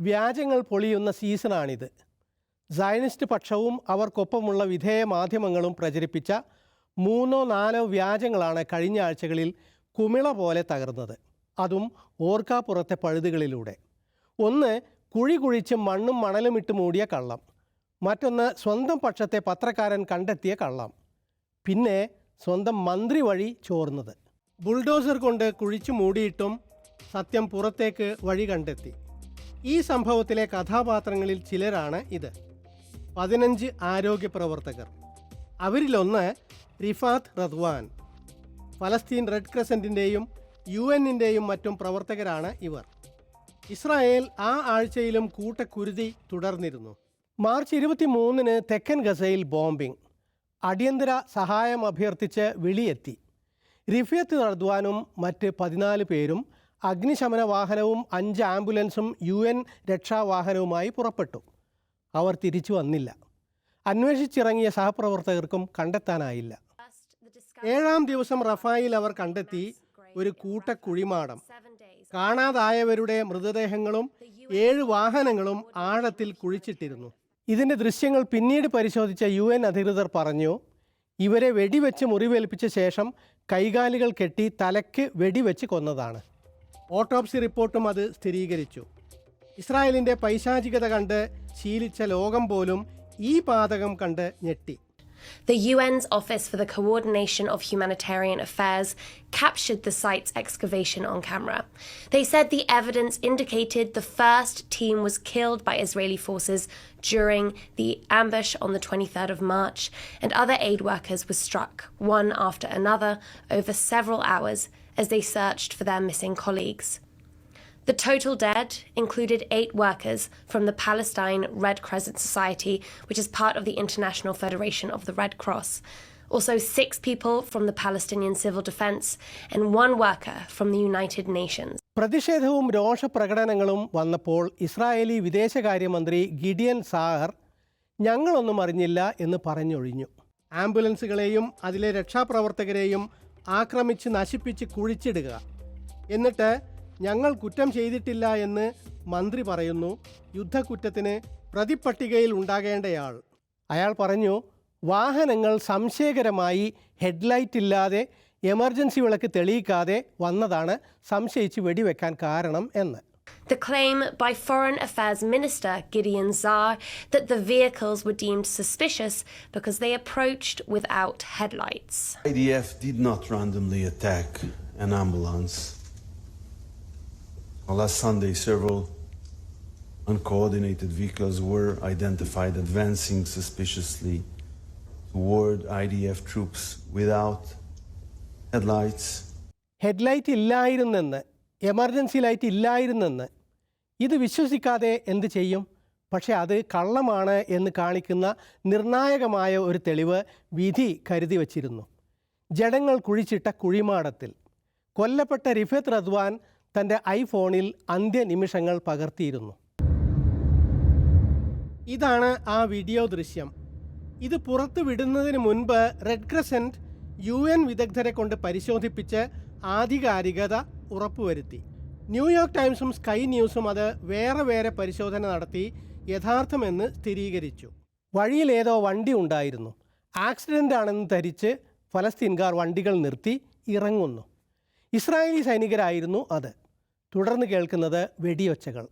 വ്യാജങ്ങൾ പൊളിയുന്ന സീസണാണിത്. Zionist പക്ഷവും അവർക്കൊപ്പമുള്ള വിധേയ മാധ്യമങ്ങളും പ്രചരിപ്പിച്ച മൂന്നോ നാലോ വ്യാജങ്ങളാണ് കഴിഞ്ഞ ആഴ്ചകളിൽ കുമിള പോലെ തകർന്നത്. അതും ഓർക്കാപ്പുറത്തെ പഴുതുകളിലൂടെ. ഒന്ന് കുഴി കുഴിച്ച് മണ്ണും മണലും ഇട്ട് മൂടിയ കള്ളം. മറ്റൊന്ന് സ്വന്തം പക്ഷത്തെ പത്രക്കാരൻ കണ്ടെത്തിയ കള്ളം. പിന്നെ സ്വന്തം മന്ത്രി വഴി ചോർന്നത്. ബുൾഡോസർ കൊണ്ട് കുഴിച്ചു മൂടിയിട്ടും സത്യം പുറത്തേക്ക് വഴി കണ്ടെത്തി. ഈ സംഭവത്തിലെ കഥാപാത്രങ്ങളിൽ ചിലരാണ് ഇത്. പതിനഞ്ച് ആരോഗ്യ പ്രവർത്തകർ. അവരിലൊന്ന് റിഫാത്ത് റദ്വാൻ. ഫലസ്തീൻ റെഡ് ക്രസന്റിന്റെയും യു എന്നിന്റെയും മറ്റും പ്രവർത്തകരാണ് ഇവർ. ഇസ്രായേൽ ആ ആഴ്ചയിലും കൂട്ടക്കുരുതി തുടർന്നിരുന്നു. മാർച്ച് ഇരുപത്തി മൂന്നിന് തെക്കൻ ഗസയിൽ ബോംബിംഗ് അടിയന്തര സഹായം അഭ്യർത്ഥിച്ച് വിളിയെത്തി. റിഫിയത്ത് റദ്വാനും മറ്റ് പതിനാല് പേരും അഗ്നിശമന വാഹനവും അഞ്ച് ആംബുലൻസും യു എൻ രക്ഷാവാഹനവുമായി പുറപ്പെട്ടു. അവർ തിരിച്ചു വന്നില്ല. അന്വേഷിച്ചിറങ്ങിയ സഹപ്രവർത്തകർക്കും കണ്ടെത്താനായില്ല. ഏഴാം ദിവസം റഫായിൽ അവർ കണ്ടെത്തി ഒരു കൂട്ടക്കുഴിമാടം. കാണാതായവരുടെ മൃതദേഹങ്ങളും ഏഴ് വാഹനങ്ങളും ആഴത്തിൽ കുഴിച്ചിട്ടിരുന്നു. ഇതിന്റെ ദൃശ്യങ്ങൾ പിന്നീട് പരിശോധിച്ച യു എൻ അധികൃതർ പറഞ്ഞു ഇവരെ വെടിവെച്ച് മുറിവേൽപ്പിച്ച ശേഷം കൈകാലുകൾ കെട്ടി തലയ്ക്ക് വെടിവെച്ച് കൊന്നതാണ്. ഓട്ടോപ്സി റിപ്പോർട്ടും അത് സ്ഥിരീകരിച്ചു ഇസ്രായേലിന്റെ പൈശാചികത കണ്ട് ശീലിച്ച ലോകം പോലും ഈ പാതകം കണ്ട് ഞെട്ടി The UN's Office for the Coordination of Humanitarian Affairs captured the site's excavation on camera. They said the evidence indicated the first team was killed by Israeli forces during the ambush on the 23rd of March, and other aid workers were struck, one after another, over several hours as they searched for their missing colleagues. The total dead included eight workers from the Palestine Red Crescent Society, which is part of the International Federation of the Red Cross. Also, six people from the Palestinian Civil Defense and one worker from the United Nations. പ്രതിഷേധവും രോഷപ്രകടനങ്ങളും വന്നപ്പോൾ Israeli വിദേശകാര്യമന്ത്രി Gideon Sagar ഞങ്ങളൊന്നും അറിഞ്ഞില്ല എന്ന് പറഞ്ഞൊഴിഞ്ഞു ആംബുലൻസുകളെയും അതിലെ രക്ഷാപ്രവർത്തകരെയും ആക്രമിച്ച് നശിപ്പിച്ച് കുഴിച്ചിടുക. എന്നിട്ട് ഞങ്ങൾ കുറ്റം ചെയ്തിട്ടില്ല എന്ന് മന്ത്രി പറയുന്നു. യുദ്ധക്കുറ്റത്തിന് പ്രതിപ്പട്ടികയിൽ ഉണ്ടാകേണ്ടയാൾ. അയാൾ പറഞ്ഞു വാഹനങ്ങൾ സംശയകരമായി ഹെഡ്ലൈറ്റ് ഇല്ലാതെ എമർജൻസി വിളക്ക് തെളിയിക്കാതെ വന്നതാണ് സംശയിച്ച് വെടിവെക്കാൻ കാരണം എന്ന്. The claim by Foreign Affairs Minister Gideon Zar that the vehicles were deemed suspicious because they approached without headlights. IDF did not randomly attack an ambulance. On last Sunday, several uncoordinated vehicles were identified advancing suspiciously toward IDF troops without headlights. Headlight ഇല്ലായിരുന്നെന്ന് emergency light ഇല്ലായിരുന്നെന്ന് ഇത് വിശ്വസിക്കാതെ എന്ത് ചെയ്യും? പക്ഷേ അത് കള്ളമാണ് എന്ന് കാണിക്കുന്ന നിർണായകമായ ഒരു തെളിവ് വിധി കരുതി വച്ചിരുന്നു. ജഡങ്ങൾ കുഴിച്ചിട്ട കുഴിമാടത്തിൽ. കൊല്ലപ്പെട്ട റിഫത്ത് റദ്വാൻ തന്റെ ഐഫോണിൽ അന്ത്യനിമിഷങ്ങൾ പകർത്തിയിരുന്നു. ഇതാണ് ആ വീഡിയോ ദൃശ്യം. ഇത് പുറത്തു വിടുന്നതിന് മുൻപ് റെഡ് ക്രസന്റ് യു എൻ വിദഗ്ധരെ കൊണ്ട് പരിശോധിപ്പിച്ച് ആധികാരികത ഉറപ്പുവരുത്തി. ന്യൂയോർക്ക് ടൈംസും സ്കൈ ന്യൂസും അത് വേറെ വേറെ പരിശോധന നടത്തി യഥാർത്ഥമെന്ന് സ്ഥിരീകരിച്ചു വഴിയിൽ ഏതോ വണ്ടി ഉണ്ടായിരുന്നു ആക്സിഡൻ്റ് ആണെന്ന് ധരിച്ച് ഫലസ്തീൻകാർ വണ്ടികൾ നിർത്തി ഇറങ്ങുന്നു ഇസ്രായേലി സൈനികരായിരുന്നു അത് തുടർന്ന് കേൾക്കുന്നത് വെടിയൊച്ചകൾ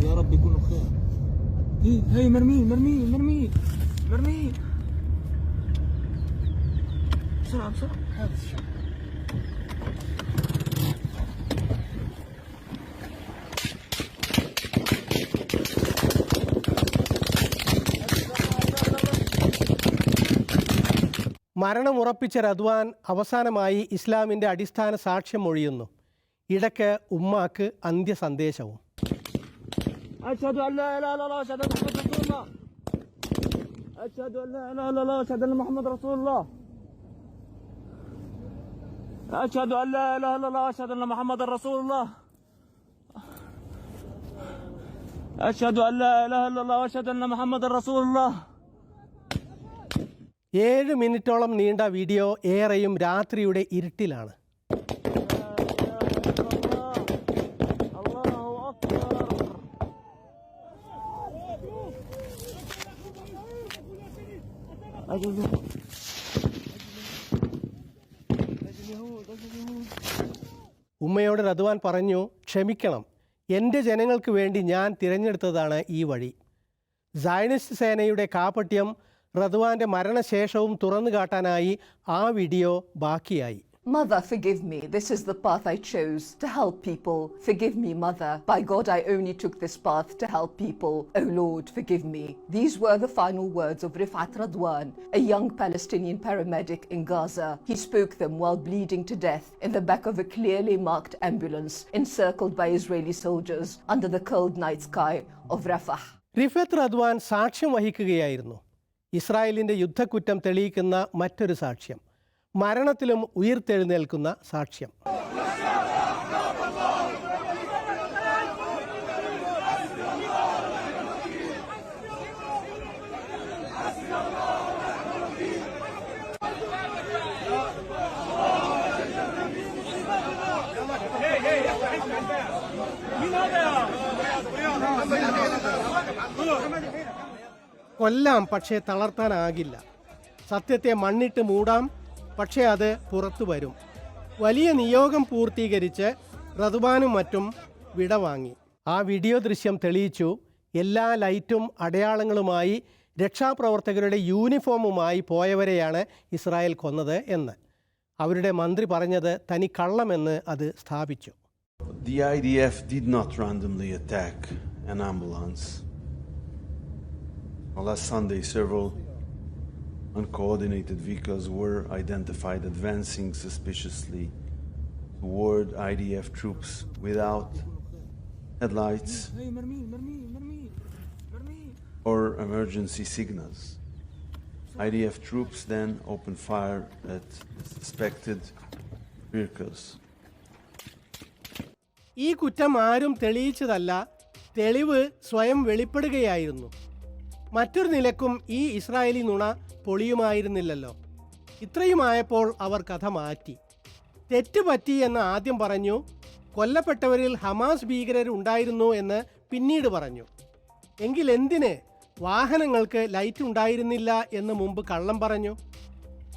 يا رب يكونوا بخير മരണമുറപ്പിച്ച രദ്വാൻ അവസാനമായി ഇസ്ലാമിന്റെ അടിസ്ഥാന സാക്ഷ്യം ഒഴിയുന്നു ഇടയ്ക്ക് ഉമ്മാക്ക് അന്ത്യസന്ദേശവും. അഷദ് അല്ലാ അല്ലാ അല്ലാ അഷദ് അല്ല മുഹമ്മദ് റസൂല്ലാ അഷദ് അല്ലാ അല്ലാ അല്ലാ അഷദ് അല്ല മുഹമ്മദ് റസൂല്ലാ അഷദ് അല്ലാ അല്ലാ അല്ലാ അഷദ് അല്ല മുഹമ്മദ് റസൂല്ലാ ഏഴ് മിനിറ്റോളം നീണ്ട വീഡിയോ ഏറെയും രാത്രിയുടെ ഇരുട്ടിലാണ്. ഉമ്മയോട് റദ്വാൻ പറഞ്ഞു ക്ഷമിക്കണം. എന്റെ ജനങ്ങൾക്ക് വേണ്ടി ഞാൻ തിരഞ്ഞെടുത്തതാണ് ഈ വഴി. സൈനിസ്റ്റ് സേനയുടെ കാപട്യം റദ്വാന്റെ മരണശേഷവും തുറന്നു കാട്ടാനായി ആ വീഡിയോ ബാക്കിയായി Mother, forgive me. This is the path I chose to help people. Forgive me, Mother. By God, I only took this path to help people. Oh Lord, forgive me. These were the final words of Rifat Radwan, a young Palestinian paramedic in Gaza. He spoke them while bleeding to death in the back of a clearly marked ambulance encircled by Israeli soldiers under the cold night sky of Rafah. Rifat Radwan സാക്ഷ്യം വഹിക്കുകയായിരുന്നു ഇസ്രായേലിന്റെ യുദ്ധക്കുറ്റം തെളിയിക്കുന്ന മറ്റൊരു സാക്ഷ്യം മരണത്തിലും ഉയർത്തെഴുന്നേൽക്കുന്ന സാക്ഷ്യം. കൊല്ലാം പക്ഷേ തളർത്താനാകില്ല. സത്യത്തെ മണ്ണിട്ട് മൂടാം പക്ഷേ അത് പുറത്തു വരും. വലിയ നിയോഗം പൂർത്തീകരിച്ച് റതുബാനും മറ്റും വിടവാങ്ങി ആ വീഡിയോ ദൃശ്യം തെളിയിച്ചു. എല്ലാ ലൈറ്റും അടയാളങ്ങളുമായി രക്ഷാപ്രവർത്തകരുടെ യൂണിഫോമുമായി പോയവരെയാണ് ഇസ്രായേൽ കൊന്നത് എന്ന്. അവരുടെ മന്ത്രി പറഞ്ഞത് തനി കള്ളമെന്ന് അത് സ്ഥാപിച്ചു. The IDF did not randomly attack an ambulance. Well, last Sunday, several uncoordinated vehicles were identified advancing suspiciously toward IDF troops without headlights or emergency signals. IDF troops then opened fire at suspected vehicles. ഈ കുറ്റം ആരും തെളിയിച്ചതല്ല തെളിവ് സ്വയം വെളിപ്പെടുകയായിരുന്നു മറ്റൊരു നിലക്കും ഈ Israeli നുണ പൊളിയുമായിരുന്നില്ലല്ലോ. ഇത്രയുമായപ്പോൾ അവർ കഥ മാറ്റി. തെറ്റ് പറ്റി എന്ന് ആദ്യം പറഞ്ഞു കൊല്ലപ്പെട്ടവരിൽ ഹമാസ് ഭീകരരുണ്ടായിരുന്നു എന്ന് പിന്നീട് പറഞ്ഞു. എങ്കിൽ എന്തിന് വാഹനങ്ങൾക്ക് ലൈറ്റ് ഉണ്ടായിരുന്നില്ല എന്ന് മുമ്പ് കള്ളം പറഞ്ഞു?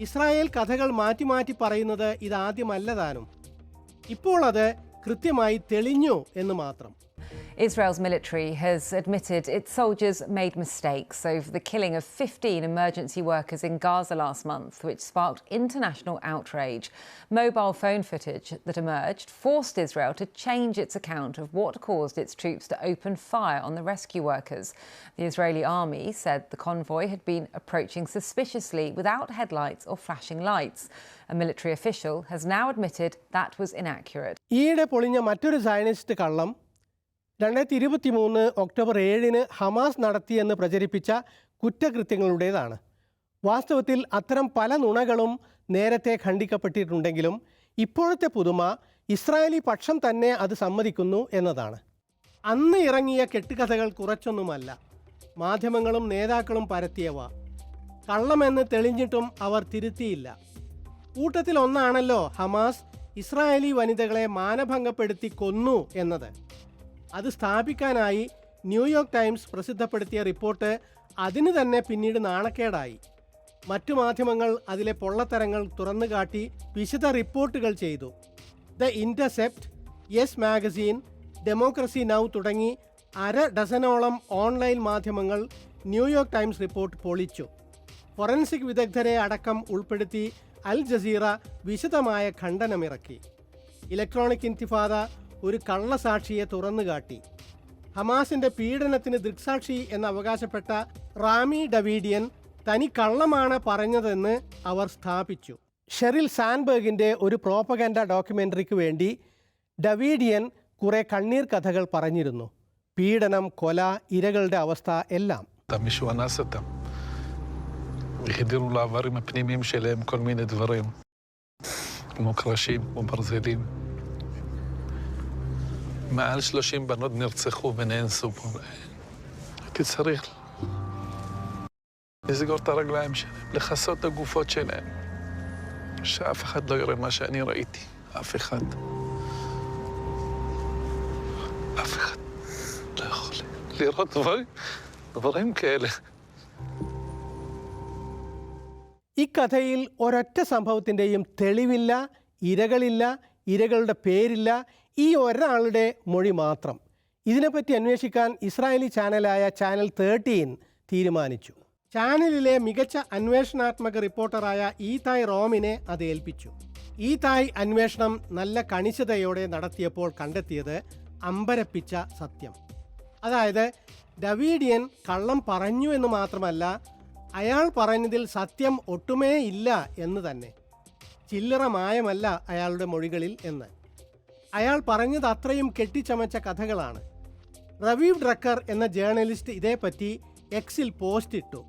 ഇസ്രായേൽ കഥകൾ മാറ്റി മാറ്റി പറയുന്നത് ഇതാദ്യമല്ല താനും. ഇപ്പോൾ അത് കൃത്യമായി തെളിഞ്ഞു എന്ന് മാത്രം. Israel's military has admitted its soldiers made mistakes over the killing of 15 emergency workers in Gaza last month, which sparked international outrage. Mobile phone footage that emerged forced Israel to change its account of what caused its troops to open fire on the rescue workers. The Israeli army said the convoy had been approaching suspiciously without headlights or flashing lights. A military official has now admitted that was inaccurate. ഈയിടെ പൊളിഞ്ഞ മറ്റൊരു Zionist കള്ളം രണ്ടായിരത്തി ഇരുപത്തി മൂന്ന് October ഏഴിന് Hamas നടത്തിയെന്ന് പ്രചരിപ്പിച്ച കുറ്റകൃത്യങ്ങളുടേതാണ്. വാസ്തവത്തിൽ അത്തരം പല നുണകളും നേരത്തെ ഖണ്ഡിക്കപ്പെട്ടിട്ടുണ്ടെങ്കിലും ഇപ്പോഴത്തെ പുതുമ ഇസ്രായേലി പക്ഷം തന്നെ അത് സമ്മതിക്കുന്നു എന്നതാണ്. അന്ന് ഇറങ്ങിയ കെട്ടുകഥകൾ കുറച്ചൊന്നുമല്ല. മാധ്യമങ്ങളും നേതാക്കളും പരത്തിയവ. കള്ളമെന്ന് തെളിഞ്ഞിട്ടും അവർ തിരുത്തിയില്ല. കൂട്ടത്തിൽ ഒന്നാണല്ലോ ഹമാസ് ഇസ്രായേലി വനിതകളെ മാനഭംഗപ്പെടുത്തി കൊന്നു എന്നത്. അത് സ്ഥാപിക്കാനായി ന്യൂയോർക്ക് ടൈംസ് പ്രസിദ്ധപ്പെടുത്തിയ റിപ്പോർട്ട് അതിന് തന്നെ പിന്നീട് നാണക്കേടായി. മറ്റു മാധ്യമങ്ങൾ അതിലെ പൊള്ളത്തരങ്ങൾ തുറന്നുകാട്ടി വിശദ റിപ്പോർട്ടുകൾ ചെയ്തു. The Intercept Yes Magazine Democracy Now തുടങ്ങി അര ഡസനോളം ഓൺലൈൻ മാധ്യമങ്ങൾ ന്യൂയോർക്ക് ടൈംസ് റിപ്പോർട്ട് പൊളിച്ചു. ഫോറൻസിക് വിദഗ്ധരെ അടക്കം ഉൾപ്പെടുത്തി അൽ ജസീറ വിശദമായ ഖണ്ഡനമിറക്കി. ഇലക്ട്രോണിക് ഇൻതിഫാദ ഒരു കള്ളസാക്ഷിയെ തുറന്നുകാട്ടി ഹമാസിന്റെ പീഡനത്തിന് ദൃക്സാക്ഷി എന്ന് അവകാശപ്പെട്ട റാമി ഡവീഡിയൻ തനി കള്ളമാണ് പറഞ്ഞതെന്ന് അവർ സ്ഥാപിച്ചു ഷെറിൽ സാൻബർഗിന്റെ ഒരു പ്രോപ്പഗൻഡ ഡോക്യുമെന്ററിക്ക് വേണ്ടി ഡവീഡിയൻ കുറെ കണ്ണീർ കഥകൾ പറഞ്ഞിരുന്നു പീഡനം കൊല ഇരകളുടെ അവസ്ഥ എല്ലാം אותם, מישהו אנס אותם. החדירו לאיברים הפנימיים שלהם כל מיני דברים, כמו קרשים, כמו ברזלים. מעל 30 בנות נרצחו ונאנסו פה. הייתי צריך לסגור את הרגליים שלהם, לכסות את הגופות שלהם, שאף אחד לא יראה מה שאני ראיתי, אף אחד. אף אחד לא יכול לראות דברים, דברים כאלה. ഇക്കഥയിൽ ഒരൊറ്റ സംഭവത്തിൻ്റെയും തെളിവില്ല ഇരകളില്ല ഇരകളുടെ പേരില്ല ഈ ഒരാളുടെ മൊഴി മാത്രം. ഇതിനെപ്പറ്റി അന്വേഷിക്കാൻ ഇസ്രായേലി ചാനലായ ചാനൽ തേർട്ടീൻ തീരുമാനിച്ചു. ചാനലിലെ മികച്ച അന്വേഷണാത്മക റിപ്പോർട്ടറായ ഈതായ് റോമിനെ അത് ഏൽപ്പിച്ചു. ഈതായ് അന്വേഷണം നല്ല കണിശതയോടെ നടത്തിയപ്പോൾ കണ്ടെത്തിയത് അമ്പരപ്പിച്ച സത്യം. അതായത് ഡവീഡിയൻ കള്ളം പറഞ്ഞു എന്ന് മാത്രമല്ല അയാൾ പറഞ്ഞതിൽ സത്യം ഒട്ടുമേ ഇല്ല എന്ന് തന്നെ. ചില്ലറ മായമല്ല അയാളുടെ മൊഴികളിൽ എന്ന്. അയാൾ പറഞ്ഞത് അത്രയും കെട്ടിച്ചമച്ച കഥകളാണ്. റവീവ് ഡ്രക്കർ എന്ന ജേർണലിസ്റ്റ് ഇതേപ്പറ്റി എക്സിൽ പോസ്റ്റ് ഇട്ടു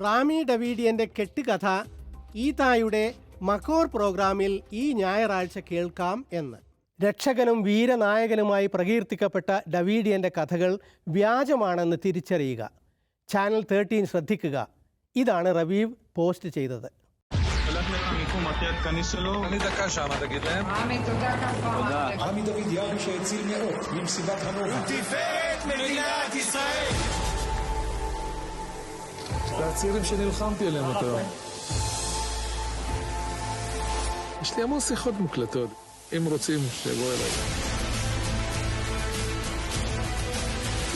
റാമി ഡവീഡിയന്റെ കെട്ടുകഥ ഈതായുടെ മക്കോർ പ്രോഗ്രാമിൽ ഈ ഞായറാഴ്ച കേൾക്കാം എന്ന്. രക്ഷകനും വീരനായകനുമായി പ്രകീർത്തിക്കപ്പെട്ട ഡവീഡിയന്റെ കഥകൾ വ്യാജമാണെന്ന് തിരിച്ചറിയുക. ചാനൽ തേർട്ടീൻ ശ്രദ്ധിക്കുക. ഇതാണ് റവീവ് പോസ്റ്റ് ചെയ്തത്. אני דקה שם, תגיד להם. רמי דוד יאבי שהציל מאות ממסיבת הנובה. ותפארת מדינת ישראל! זה הצעירים שנלחמתי עליהם אותו יום. יש לי המון שיחות מוקלטות. אם רוצים, שיבואו אליי.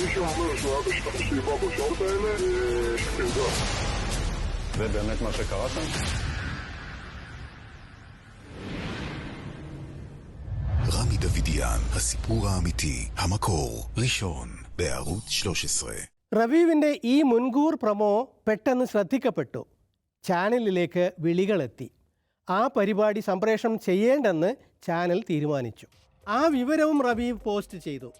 מישהו אומר שהוא היה בשטח שאיבה בשעות האלה, אה, שתרגע. זה באמת מה שקרה שם? רמי דוידיאן, הסיפור האמיתי, המקור, ראשון, בערוץ 13. റവീവിൻ്റെ ഈ മുൻകൂർ പ്രമോ പെട്ടെന്ന് ശ്രദ്ധിക്കപ്പെട്ടു ചാനലിലേക്ക് വിളികളെത്തി ആ പരിപാടി സംപ്രേഷണം ചെയ്യേണ്ടെന്ന് ചാനൽ തീരുമാനിച്ചു ആ വിവരവും റവീവ് പോസ്റ്റ് ചെയ്തു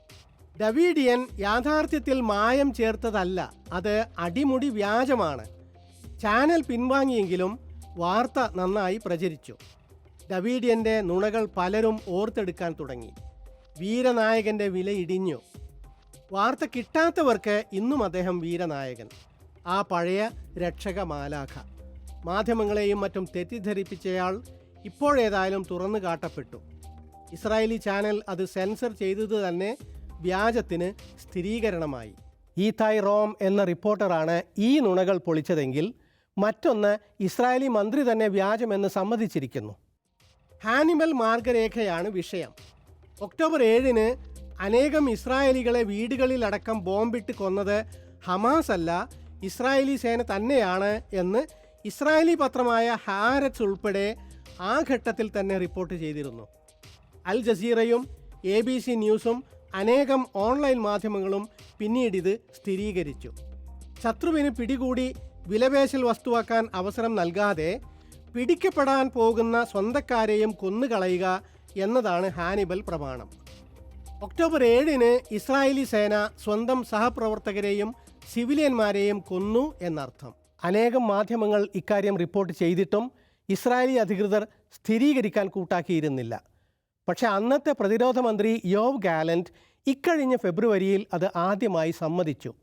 ഡവീഡിയൻ യാഥാർത്ഥ്യത്തിൽ മായം ചേർത്തതല്ല അത് അടിമുടി വ്യാജമാണ് ചാനൽ പിൻവാങ്ങിയെങ്കിലും വാർത്ത നന്നായി പ്രചരിച്ചു ഡവീഡിയന്റെ നുണകൾ പലരും ഓർത്തെടുക്കാൻ തുടങ്ങി. വീരനായകന്റെ വില ഇടിഞ്ഞു. വാർത്ത കിട്ടാത്തവർക്ക് ഇന്നും അദ്ദേഹം വീരനായകൻ. ആ പഴയ രക്ഷക മാലാഖ മാധ്യമങ്ങളെയും മറ്റും തെറ്റിദ്ധരിപ്പിച്ചയാൾ ഇപ്പോഴേതായാലും തുറന്നു കാട്ടപ്പെട്ടു. ഇസ്രായേലി ചാനൽ അത് സെൻസർ ചെയ്തത് തന്നെ വ്യാജത്തിന് സ്ഥിരീകരണമായി. ഈതായ് റോം എന്ന റിപ്പോർട്ടറാണ് ഈ നുണകൾ പൊളിച്ചതെങ്കിൽ മറ്റൊന്ന് ഇസ്രായേലി മന്ത്രി തന്നെ വ്യാജമെന്ന് സമ്മതിച്ചിരിക്കുന്നു. ഹാനിമൽ മാർഗരേഖയാണ് വിഷയം. ഒക്ടോബർ ഏഴിന് അനേകം ഇസ്രായേലികളെ വീടുകളിലടക്കം ബോംബിട്ട് കൊന്നത് ഹമാസ് അല്ല ഇസ്രായേലി സേന തന്നെയാണ് എന്ന് ഇസ്രായേലി പത്രമായ ഹാരറ്റ്സ് ഉൾപ്പെടെ ആ ഘട്ടത്തിൽ തന്നെ റിപ്പോർട്ട് ചെയ്തിരുന്നു. അൽ ജസീറയും എ ബി സി ന്യൂസും അനേകം ഓൺലൈൻ മാധ്യമങ്ങളും പിന്നീട് ഇത് സ്ഥിരീകരിച്ചു. ശത്രുവിന് പിടികൂടി വിലപേശൽ വസ്തുവാക്കാൻ അവസരം നൽകാതെ പിടിക്കപ്പെടാൻ പോകുന്ന സ്വന്തക്കാരെയും കൊന്നുകളയുക എന്നതാണ് ഹാനിബൽ പ്രമാണം. ഒക്ടോബർ ഏഴിന് ഇസ്രായേലി സേന സ്വന്തം സഹപ്രവർത്തകരെയും സിവിലിയന്മാരെയും കൊന്നു എന്നർത്ഥം. അനേകം മാധ്യമങ്ങൾ ഇക്കാര്യം റിപ്പോർട്ട് ചെയ്തിട്ടും ഇസ്രായേലി അധികൃതർ സ്ഥിരീകരിക്കാൻ കൂട്ടാക്കിയിരുന്നില്ല. പക്ഷേ അന്നത്തെ പ്രതിരോധ മന്ത്രി യോവ് ഗാലന്റ് ഇക്കഴിഞ്ഞ ഫെബ്രുവരിയിൽ അത് ആദ്യമായി സമ്മതിച്ചു.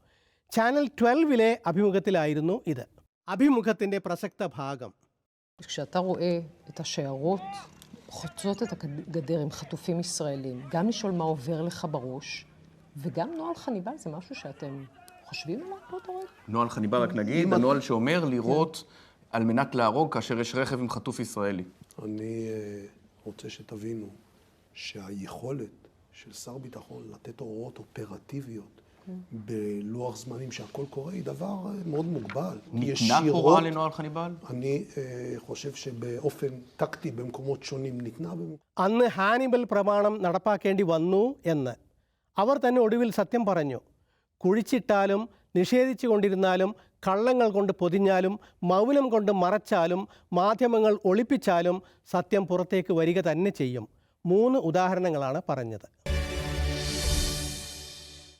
ചാനൽ ട്വൽവിലെ അഭിമുഖത്തിലായിരുന്നു ഇത്. അഭിമുഖത്തിന്റെ പ്രസക്ത ഭാഗം. כשאתה רואה את השיירות חוצות את הגדר עם חטופים ישראלים, גם לשאול מה עובר לך בראש, וגם נוהל חניבל זה משהו שאתם חושבים עליו באותו רגע? נוהל חניבל, רק נגיד, הנוהל שאומר לירות על מנת להרוג כאשר יש רכב עם חטוף ישראלי. אני אה, רוצה שתבינו שהיכולת של שר ביטחון לתת הוראות אופרטיביות בלוח זמנים שהכל קורה היא דבר אה, מאוד מוגבל. ניתנה הוראה לנוהל חניבל? אני אה, חושב שבאופן טקטי במקומות שונים ניתנה. במק- അന്ന് ഹാനിബൽ പ്രമാണം നടപ്പാക്കേണ്ടി വന്നു എന്ന് അവർ തന്നെ ഒടുവിൽ സത്യം പറഞ്ഞു കുഴിച്ചിട്ടാലും നിഷേധിച്ചു കൊണ്ടിരുന്നാലും കള്ളങ്ങൾ കൊണ്ട് പൊതിഞ്ഞാലും മൗനം കൊണ്ട് മറച്ചാലും മാധ്യമങ്ങൾ ഒളിപ്പിച്ചാലും സത്യം പുറത്തേക്ക് വരിക തന്നെ ചെയ്യും മൂന്ന് ഉദാഹരണങ്ങളാണ് പറഞ്ഞത്